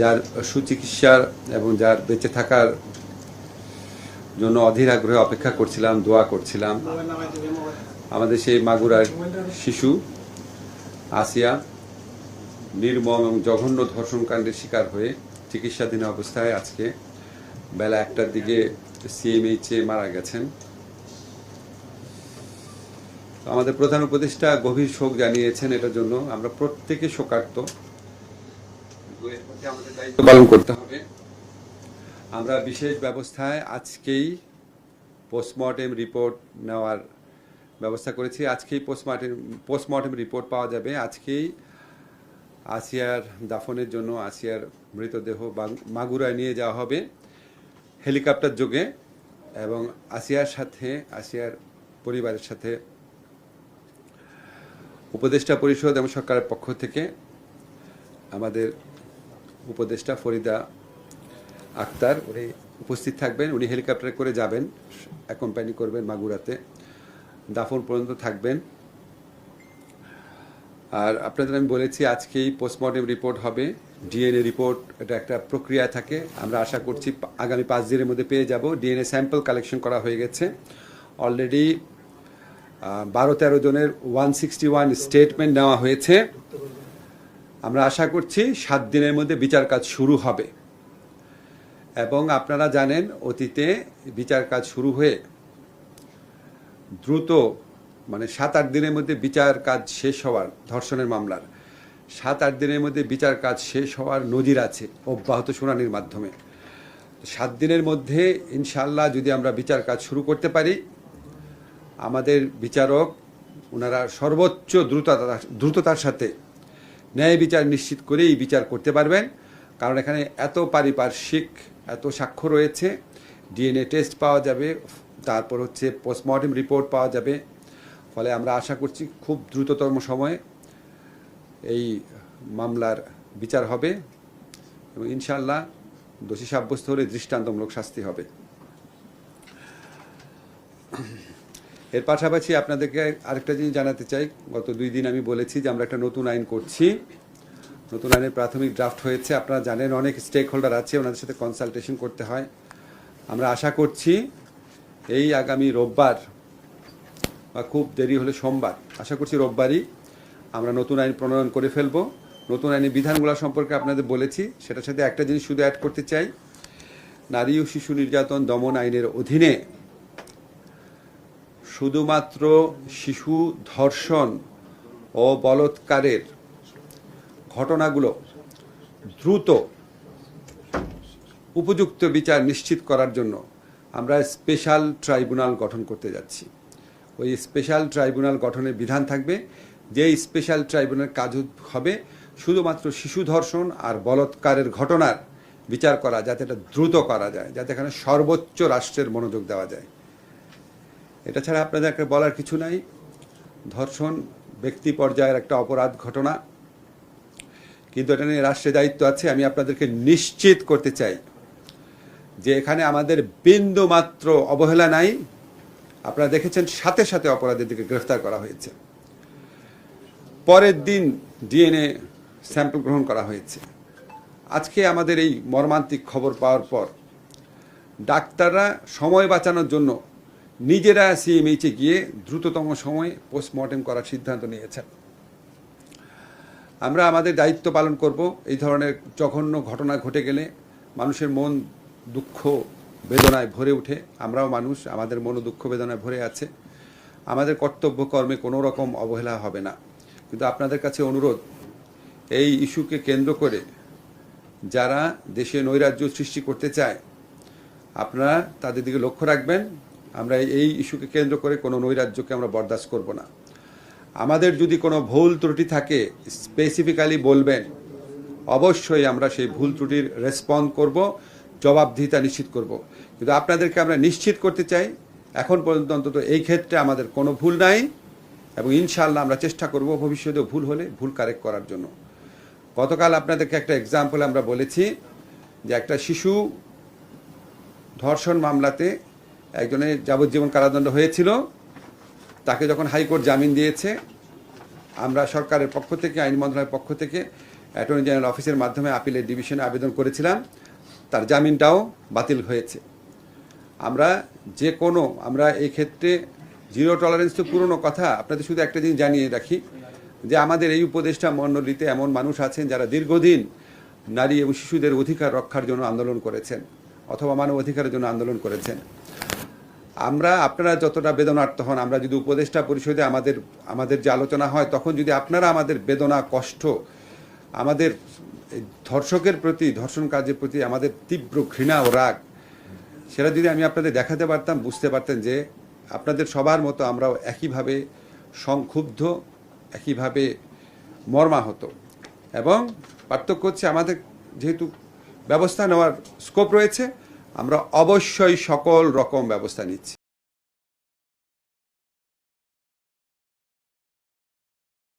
যার সুচিকিৎসার এবং যার বেঁচে থাকার জন্য অধীর আগ্রহে অপেক্ষা করছিলাম, দোয়া করছিলাম। আমাদের সেই মাগুরার শিশু, আসিয়া নির্মম এবং জঘন্য ধর্ষণকাণ্ডের শিকার হয়ে চিকিৎসাধীন অবস্থায় আজকে বেলা একটার দিকে সিএমএইচে মারা গেছেন। আমাদের প্রধান উপদেষ্টা গভীর শোক জানিয়েছেন এটার জন্য। আমরা প্রত্যেকে শোকার্ত। এর প্রতি আমাদের দায়িত্ব পালন করতে হবে। আমরা বিশেষ ব্যবস্থায় আজকেই পোস্টমর্টেম রিপোর্ট নেওয়ার ব্যবস্থা করেছি। আজকেই পোস্টমর্টেম পোস্টমর্টেম রিপোর্ট পাওয়া যাবে। আজকেই আসিয়ার দাফনের জন্য আসিয়ার মৃতদেহ মাগুরায় নিয়ে যাওয়া হবে হেলিকপ্টার যোগে এবং আসিয়ার সাথে আসিয়ার পরিবারের সাথে উপদেষ্টা পরিষদ এবং সরকারের পক্ষ থেকে আমাদের উপদেষ্টা ফরিদা আক্তার, উনি উপস্থিত থাকবেন, উনি হেলিকপ্টারে করে যাবেন, অ্যাকম্পানি করবেন মাগুরাতে, দাফন পর্যন্ত থাকবেন। আর আপনাদের আমি বলেছি, আজকেই পোস্টমর্টেম রিপোর্ট হবে ডিএনএ রিপোর্ট এটা একটা প্রক্রিয়া থাকে। আমরা আশা করছি, আগামী পাঁচ দিনের মধ্যে পেয়ে যাব। ডিএনএ স্যাম্পল কালেকশন করা হয়ে গেছে। অলরেডি বারো তেরো জনের ওয়ান সিক্সটি ওয়ান স্টেটমেন্ট নেওয়া হয়েছে। আমরা আশা করছি সাত দিনের মধ্যে বিচার কাজ শুরু হবে। এবং আপনারা জানেন, অতীতে বিচার কাজ শুরু হয়ে দ্রুত মানে সাত আট দিনের মধ্যে বিচার কাজ শেষ হওয়ার, ধর্ষণের মামলার সাত আট দিনের মধ্যে বিচার কাজ শেষ হওয়ার নজির আছে অব্যাহত শুনানির মাধ্যমে। সাত দিনের মধ্যে ইনশাল্লাহ যদি আমরা বিচার কাজ শুরু করতে পারি, আমাদের বিচারক ওনারা সর্বোচ্চ দ্রুততা, দ্রুততার সাথে ন্যায় বিচার নিশ্চিত করেই বিচার করতে পারবেন। কারণ এখানে এত পারিপার্শ্বিক, এত সাক্ষ্য রয়েছে। ডিএনএ টেস্ট পাওয়া যাবে, তারপর হচ্ছে পোস্টমর্টেম রিপোর্ট পাওয়া যাবে। ফলে আমরা আশা করছি খুব দ্রুততম সময়ে এই মামলার বিচার হবে এবং ইনশাল্লাহ দোষী সাব্যস্ত হলে দৃষ্টান্তমূলক শাস্তি হবে। এর পাশাপাশি আপনাদেরকে আরেকটা জিনিস জানাতে চাই। গত দুই দিন আমি বলেছি যে আমরা একটা নতুন আইন করছি। নতুন আইনের প্রাথমিক ড্রাফট হয়েছে। আপনারা জানেন অনেক স্টেক হোল্ডার আছে, ওনাদের সাথে কনসালটেশন করতে হয়। আমরা আশা করছি এই আগামী রোববার বা খুব দেরি হলে সোমবার, আশা করছি রোববারই আমরা নতুন আইন প্রণয়ন করে ফেলব। নতুন আইনের বিধানগুলো সম্পর্কে আপনাদের বলেছি, সেটার সাথে একটা জিনিস শুধু অ্যাড করতে চাই। নারী ও শিশু নির্যাতন দমন আইনের অধীনে শুধুমাত্র শিশু ধর্ষণ ও বলৎকারের ঘটনাগুলো দ্রুত উপযুক্ত বিচার নিশ্চিত করার জন্য আমরা স্পেশাল ট্রাইব্যুনাল গঠন করতে যাচ্ছি। ওই স্পেশাল ট্রাইব্যুনাল গঠনের বিধান থাকবে যে স্পেশাল ট্রাইব্যুনাল কাজ হবে শুধুমাত্র শিশু ধর্ষণ আর বলৎকারের ঘটনার বিচার করা, যাতে এটা দ্রুত করা যায়, যাতে এখানে সর্বোচ্চ রাষ্ট্রের মনোযোগ দেওয়া যায়। এটা ছাড়া আপনাদেরকে বলার কিছু নাই। ধর্ষণ ব্যক্তি পর্যায়ের একটা অপরাধ ঘটনা। কিন্তু এটা নিয়ে রাষ্ট্রের দায়িত্ব আছে। আমি আপনাদেরকে নিশ্চিত করতে চাই যে এখানে আমাদের বিন্দু মাত্র অবহেলা নাই। আপনারা দেখেছেন সাথে সাথে অপরাধীদেরকে গ্রেফতার করা হয়েছে। পরের দিন ডিএনএ স্যাম্পল গ্রহণ করা হয়েছে। আজকে আমাদের এই মর্মান্তিক খবর পাওয়ার পর ডাক্তাররা সময় বাঁচানোর জন্য নিজেরা সিএমএইচে গিয়ে দ্রুততম সময়ে পোস্টমর্টেম করার সিদ্ধান্ত নিয়েছেন। আমরা আমাদের দায়িত্ব পালন করব এই ধরনের জঘন্য ঘটনা ঘটে গেলে মানুষের মন দুঃখ বেদনায় ভরে ওঠে। আমরাও মানুষ, আমাদের মন দুঃখ বেদনায় ভরে আছে। আমাদের কর্তব্য কর্মে কোনো রকম অবহেলা হবে না। কিন্তু আপনাদের কাছে অনুরোধ, এই ইস্যুকে কেন্দ্র করে যারা দেশে নৈরাজ্য সৃষ্টি করতে চায়, আপনারা তাদের দিকে লক্ষ্য রাখবেন। আমরা এই ইস্যুকে কেন্দ্র করে কোনো নৈরাজ্যকে আমরা বরদাস্ত করব না। আমাদের যদি কোনো ভুল ত্রুটি থাকে স্পেসিফিক্যালি বলবেন, অবশ্যই আমরা সেই ভুল ত্রুটির রেসপন্ড করব, জবাবদিহিতা নিশ্চিত করব। কিন্তু আপনাদেরকে আমরা নিশ্চিত করতে চাই, এখন পর্যন্ত অন্তত এই ক্ষেত্রে আমাদের কোনো ভুল নাই এবং ইনশাল্লাহ আমরা চেষ্টা করব ভবিষ্যতে ভুল হলে ভুল কারেক্ট করার জন্য। গতকাল আপনাদেরকে একটা এক্সাম্পল আমরা বলেছি যে একটা শিশু ধর্ষণ মামলাতে একজনের যাবজ্জীবন কারাদণ্ড হয়েছিল, তাকে যখন হাইকোর্ট জামিন দিয়েছে, আমরা সরকারের পক্ষ থেকে, আইন মন্ত্রণালয়ের পক্ষ থেকে অ্যাটর্নি জেনারেল অফিসের মাধ্যমে আপিলের ডিভিশনে আবেদন করেছিলাম। তার জামিনটাও বাতিল হয়েছে। আমরা যে কোনো, আমরা এই ক্ষেত্রে জিরো টলারেন্স তো পুরনো কথা, আপনাদের শুধু একটা জিনিস জানিয়ে রাখি, যে আমাদের এই উপদেষ্টা মণ্ডলীতে এমন মানুষ আছেন যারা দীর্ঘদিন নারী এবং শিশুদের অধিকার রক্ষার জন্য আন্দোলন করেছেন, অথবা মানব অধিকারের জন্য আন্দোলন করেছেন। আমরা আপনারা যতটা বেদনার্থ হন, আমরা যদি উপদেষ্টা পরিষদে আমাদের আমাদের যে আলোচনা হয়, তখন যদি আপনারা আমাদের বেদনা, কষ্ট, আমাদের ধর্ষকের প্রতি, ধর্ষণ কাজের প্রতি আমাদের তীব্র ঘৃণা ও রাগ, সেটা যদি আমি আপনাদের দেখাতে পারতাম, বুঝতে পারতেন যে আপনাদের সবার মতো আমরাও একইভাবে সংক্ষুব্ধ, একইভাবে মর্মাহত। এবং পার্থক্য হচ্ছে আমাদের যেহেতু ব্যবস্থা নেওয়ার স্কোপ রয়েছে আমরা অবশ্যই সকল রকম ব্যবস্থা নিচ্ছি।